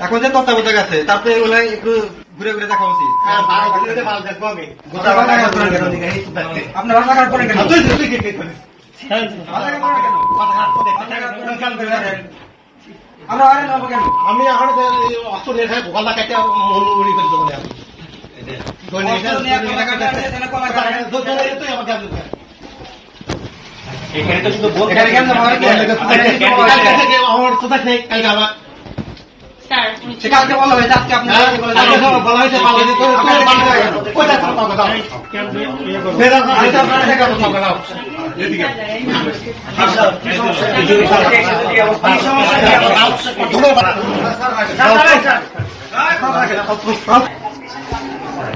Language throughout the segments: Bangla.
এখন যে তত্ত্বাবধায়ক আছে তারপরে এগুলো একটু ঘুরে ঘুরে দেখা উচিত? আপনার ভাষা করেন কেন? আমরা আরে নেব কেন আমি এখন অস্ত্র নিয়ে খাই ভোকালটা কেটে উড়ি কাটা, এখানে তো শুধু? আমার কোথায় কালকে আবার বলা হয়েছে আজকে আপনি হ্যাঁ, বলা হয়েছে।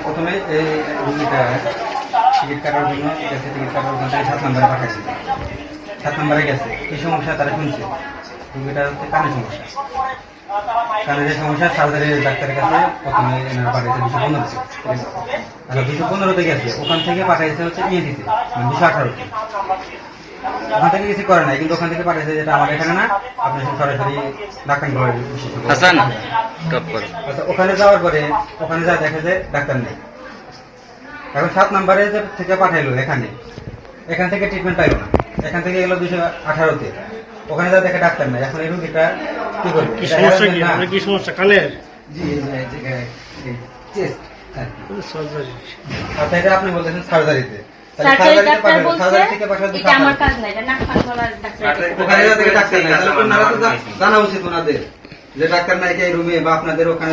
প্রথমে এই রুগীটা টিকিট কাটার জন্য টিকিট কাটার থেকে সাত নম্বরে পাঠাইছে সাত নম্বরে গেছে কি সমস্যা তারা শুনছে রুগীটা হচ্ছে কানের সমস্যা কানের যে সমস্যা সার্জারি ডাক্তারের কাছে প্রথমে এনার পাঠাইছে দুশো পনেরোতে আর দুশো পনেরোতে গেছে। ওখান থেকে পাঠাইছে হচ্ছে ইএনটিতে মানে দুশো আঠারোতে ওখান থেকে কিছু করে নাই কিন্তু ওখান থেকে পাঠাইছে যেটা আমার এখানে না আপনি সরাসরি ডাক্তার হাসান আচ্ছা ওখানে যাওয়ার পরে ওখানে যা দেখা যায় ডাক্তার নেই। এখন সাত নাম্বারে যে থেকে পাঠাইলো এখানে এখান থেকে ট্রিটমেন্ট পাইলো না। এখান থেকে গেলো দুশো আঠারোতে ওখানে যা দেখে ডাক্তার নেই। এখন এই রুগীটা কি সমস্যা কি? আপনার কি সমস্যা? কানের আচ্ছা এটা আপনি বলতেছেন সার্জারিতে। জানা উচিত ওনাদের যে ডাক্তার নাই রুমে বা আপনাদের ওখানে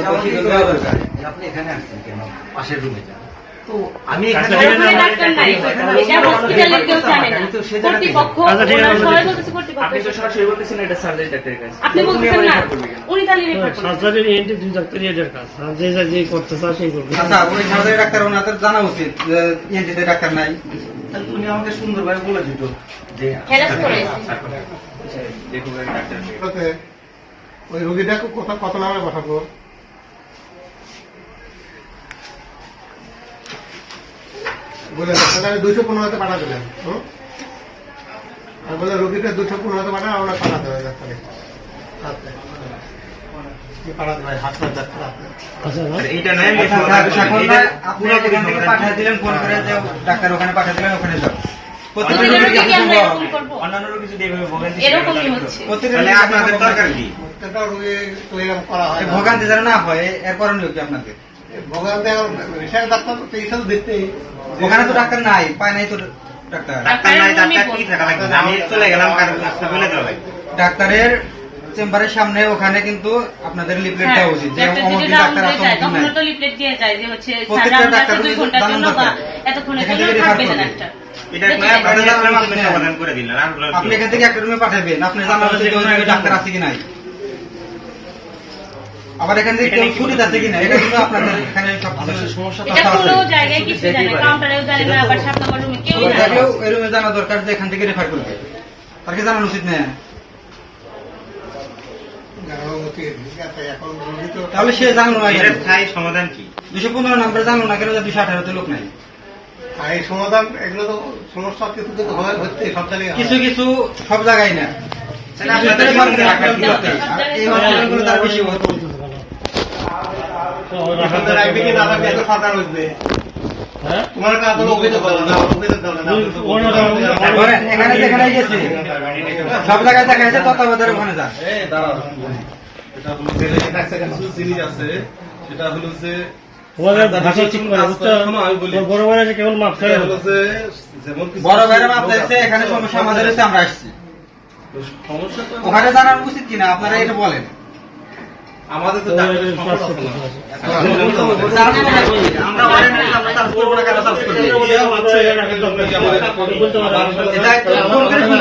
আপনি এখানে আসছেন কেন? পাশের রুমে যান। আমি আচ্ছা, জানে আচ্ছা, ঠিক আছে, ওনার আমরা সবাই দেখছি। বলতেছে কর্তৃপক্ষ। আপনি তো সরাসরি বলতেছেন এটা সার্জারি ডাক্তারের কাছে আপনি বলতেছেন না। উনি তাহলে রেফার করবেন সার্জারি এন্টি দুই ডাক্তারই এটার কাজ। আর যে যা যে করতে চায় সেই করবে। আচ্ছা ওই সার্জারি ডাক্তার ওনাদের জানা উচিত ডাক্তার নাই। উনি আমাকে সুন্দরভাবে বলে দিত। যে ওই রোগীটাকে কত কত নামে পাঠাবো। বলে ডাক্তার আমি দুশো পনেরোতে পাঠা দিলেন আর বলে রোগীটা দুশো পনেরোতে পাঠা আমরা পাঠাতে হবে ডাক্তারে আচ্ছা ডাক্তার আচ্ছা আচ্ছা, ডাক্তার ওখানে পাঠিয়ে দিলেন ওখানে যাও ভোগান্তি হয়। যেন না হয় এর করণীয় কি আপনাদের? ভগবান এখন ডাক্তার তো এই সব দেখতে ওখানে তো ডাক্তার নাই পায় নাই তো ডাক্তার। ডাক্তার নাই তার কি থাকা লাগবে? আমি চলে গেলাম কারণ রাস্তা বলে দেওয়া লাগবে। ডাক্তারের চেম্বারের সামনে ওখানে কিন্তু আপনাদের লিফলেট হ্যাঁ, দেওয়া উচিত যে অমুক যদি দিন ডাউন ডাক্তার আছে অমুক দিন তখন নাই। তো লিফলেট দিয়ে যায় যে হচ্ছে প্রত্যেকটা ডাক্তার দুই ঘণ্টার জন্য বা এতক্ষণের জন্য থাকবে না ডাক্তার। এটা দেখুন, নয় আপনাদের আপনারা আসলে আপনি কি? এখান থেকে একটা রুমে পাঠাবেন আপনি জানাবেন যে ডাক্তার আছে কি নাই। আবার এখান থেকে কেউ ছুটি আছে কি না এটা কিন্তু আপনাদের এখানে সব সমস্যা এটা কোনো জায়গায় কিছু জানে কাউন্টারেও জানে না আবার সাত নম্বর রুমে কেউ জানে না। জানা দরকার যে এখান থেকে রেফার করবে। তার কি জানানো উচিত না তাহলে সে জানলো স্থায়ী সমাধান কি? দুশো পনেরো নাম্বার জানলো না কেন যে দুশো আঠারোতে লোক নাই? আর এই সমাধান এগুলো তো সমস্যা কিছু কিন্তু হচ্ছে সব জায়গায় কিছু কিছু সব জায়গায় না এই তার বেশি সব জায়গায় দেখা যাচ্ছে তত্ত্বাবধানের ওখানে যান। এটা হলো জিনিস আছে। সেটা হলো যে তোমাদের ভাষা ঠিক করে বুঝতে শোনো, আমি বলি। বড় বড় কেবল মাপ বড় ভাইরা মাপ চাইছে এখানে সমস্যা আমাদের হচ্ছে আমরা আসছি। সমস্যা তো ওখানে জানানো উচিত কিনা? আপনারা এটা বলেন। আমাদের তো কেন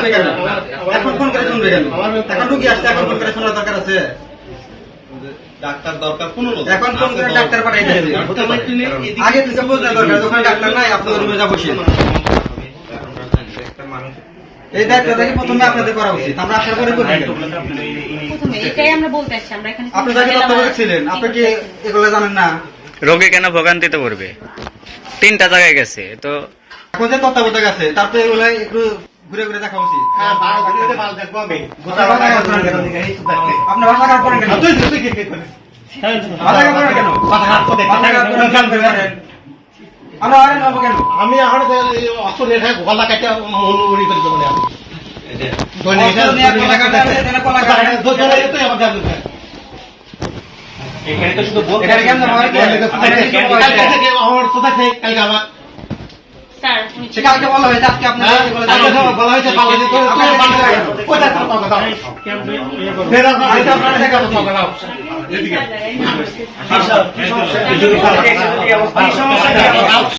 কেন এখন ফোন করে শুনবে কেন? এখন রুগী আসছে এখন ফোন করে শোনার দরকার আছে। ডাক্তার দরকার পনেরো এখন ফোন করে ডাক্তার পাঠাই দিয়েছে। আগে থেকে বলতে দরকার ডাক্তার নাই আপনার রুমে যা বসে এই দায়িত্ব থেকে প্রথমে আপনাদের করা উচিত আমরা আপনার করে? প্রথমে এটাই আমরা বলতে আসছি আমরা এখানে আপনি যাকে তত্ত্বাবধায়ক ছিলেন আপনি কি এগুলো জানেন না রোগী কেন ভোগান্তিতে পড়বে তিনটা জায়গায় গেছে তো এখন যে তত্ত্বাবধায়ক আছে তারপরে এগুলো একটু ঘুরে ঘুরে দেখা উচিত হ্যাঁ বাল দেখলে বাল দেখব আমি গোটা বাল দেখব কেন? আপনি ভাষা কাজ করেন কেন কেন আমরা আরে নেব কেন? আমি এখন অত রেখে গলা কাটে করে দেবো এখানে তো আমার জানতে চাই এখানে তো শুধু আমার কালকে বলা হয়েছে আজকে আপনার হ্যাঁ, কালকে জানানো সব বলা হয়েছে